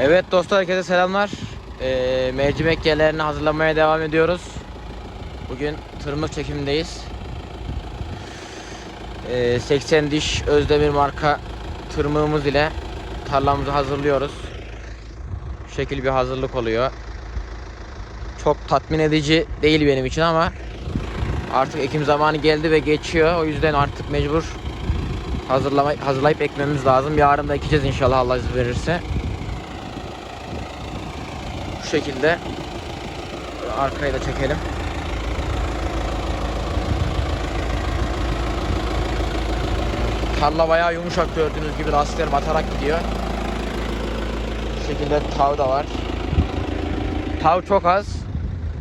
Evet dostlar herkese selamlar. Ee, mercimek yerlerini hazırlamaya devam ediyoruz. Bugün tırmık çekimindeyiz. Ee, 80 diş Özdemir marka tırmığımız ile tarlamızı hazırlıyoruz. Şu şekil bir hazırlık oluyor. Çok tatmin edici değil benim için ama artık ekim zamanı geldi ve geçiyor. O yüzden artık mecbur hazırlama, hazırlayıp ekmemiz lazım. Yarın da ekeceğiz inşallah Allah izin verirse. Şekilde arkayı da çekelim. Tarla bayağı yumuşak gördüğünüz gibi lastikler batarak gidiyor. Bu şekilde tav da var. Tav çok az.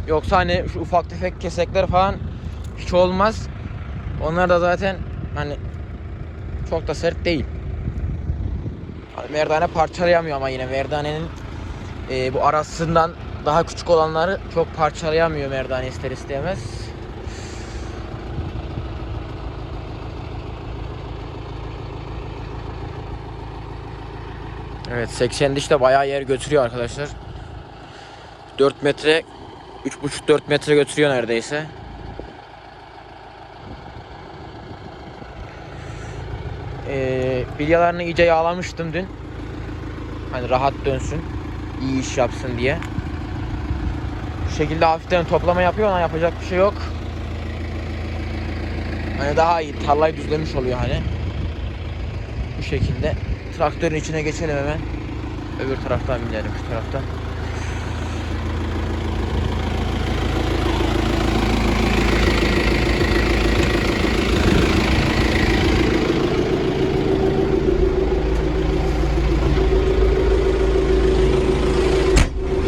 Yoksa hani şu ufak tefek kesekler falan hiç olmaz. Onlar da zaten hani çok da sert değil. Hani merdane parçalayamıyor ama yine merdanenin e, bu arasından daha küçük olanları çok parçalayamıyor merdane ister istemez. Evet 80 diş de bayağı yer götürüyor arkadaşlar. 4 metre 3,5-4 metre götürüyor neredeyse. Ee, bilyalarını iyice yağlamıştım dün. Hani rahat dönsün. İyi iş yapsın diye. Bu şekilde hafiften toplama yapıyor ama yapacak bir şey yok. Hani daha iyi tarlayı düzlemiş oluyor hani. Bu şekilde traktörün içine geçelim hemen. Öbür taraftan binelim şu taraftan.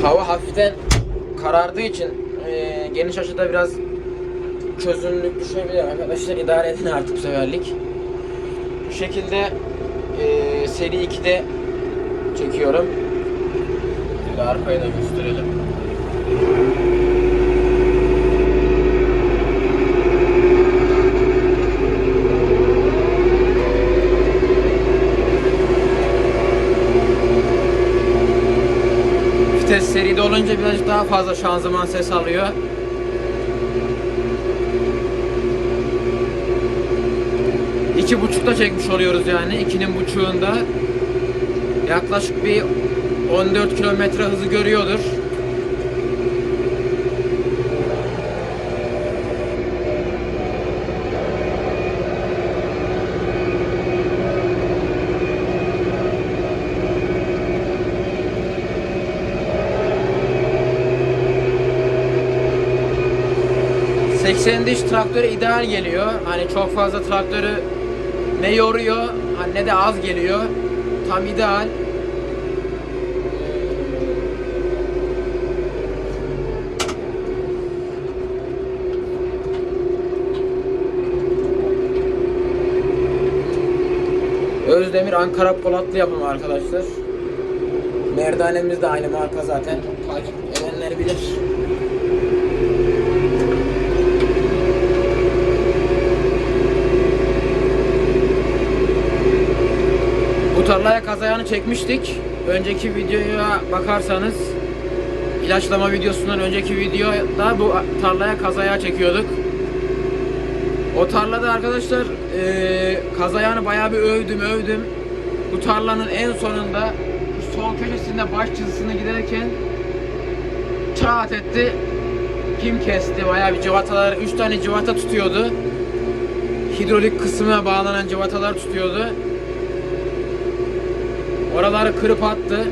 Hava hafiften karardığı için e, geniş açıda biraz çözünürlük düşebilir arkadaşlar idare edin artık bu seferlik. Bu şekilde e, seri 2'de çekiyorum. Şöyle arkayı da gösterelim. Vites seride olunca birazcık daha fazla şanzıman ses alıyor. İki buçukta çekmiş oluyoruz yani ikinin buçuğunda. Yaklaşık bir 14 kilometre hızı görüyordur. ...80 diş traktöre ideal geliyor. Hani çok fazla traktörü ne yoruyor hani ne de az geliyor. Tam ideal. Özdemir Ankara Polatlı yapımı arkadaşlar. Merdanemiz de aynı marka zaten. Takip edenler bilir. Tarlaya kazayağını çekmiştik. Önceki videoya bakarsanız ilaçlama videosundan önceki videoda bu tarlaya kazayağı çekiyorduk. O tarlada arkadaşlar eee kazayağını bayağı bir övdüm övdüm. Bu tarlanın en sonunda sol köşesinde baş çizgisine giderken çat etti. Kim kesti? Bayağı bir cıvatalar, 3 tane cıvata tutuyordu. Hidrolik kısmına bağlanan cıvatalar tutuyordu. Oraları kırıp attı.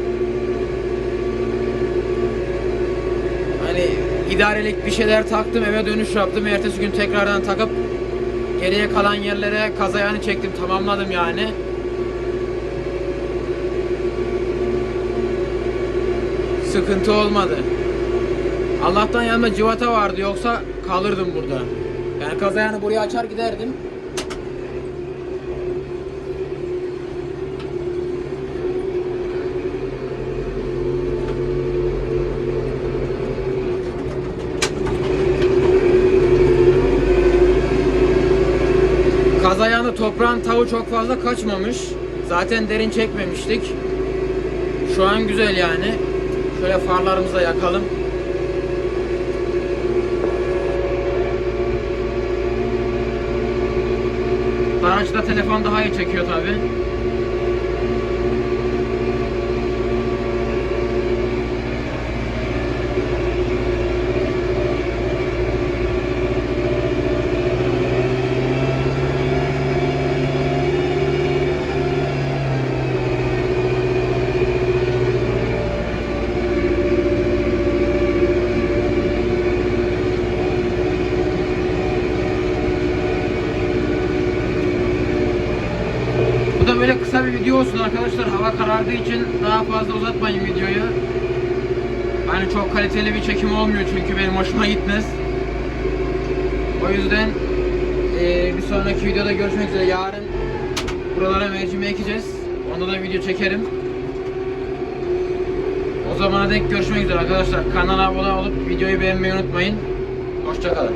Hani idarelik bir şeyler taktım eve dönüş yaptım. Ertesi gün tekrardan takıp geriye kalan yerlere kazayağını çektim. Tamamladım yani. Sıkıntı olmadı. Allah'tan yanımda civata vardı yoksa kalırdım burada. Yani kazayağını buraya açar giderdim. Toprağın tavu çok fazla kaçmamış. Zaten derin çekmemiştik. Şu an güzel yani. Şöyle farlarımızı da yakalım. Araçta telefon daha iyi çekiyor tabi. Bu da böyle kısa bir video olsun arkadaşlar. Hava karardığı için daha fazla uzatmayın videoyu. Hani çok kaliteli bir çekim olmuyor çünkü benim hoşuma gitmez. O yüzden eee, bir sonraki videoda görüşmek üzere. Yarın buralara mercimeği ekeceğiz. Onda da video çekerim. O zamana dek görüşmek üzere arkadaşlar. Kanala abone olup videoyu beğenmeyi unutmayın. Hoşçakalın.